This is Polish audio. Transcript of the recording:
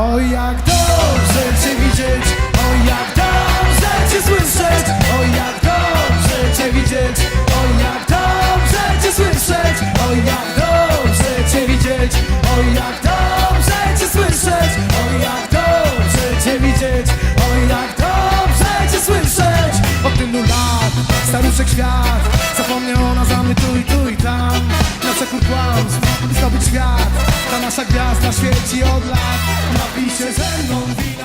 Oj jak dobrze Cię widzieć Oj jak dobrze Cię słyszeć Oj jak dobrze Cię widzieć Oj jak dobrze Cię słyszeć Oj jak dobrze Cię widzieć Oj jak dobrze Cię słyszeć Oj jak dobrze Cię widzieć Oj jak dobrze Cię słyszeć. Od tylu lat Staruszek świat Zapomniał ona za mnie tu i tu i tam. Na przekór kłamstw Zdobyć świat Ta nasza gwiazda świeci od lat Napij się ze mną wina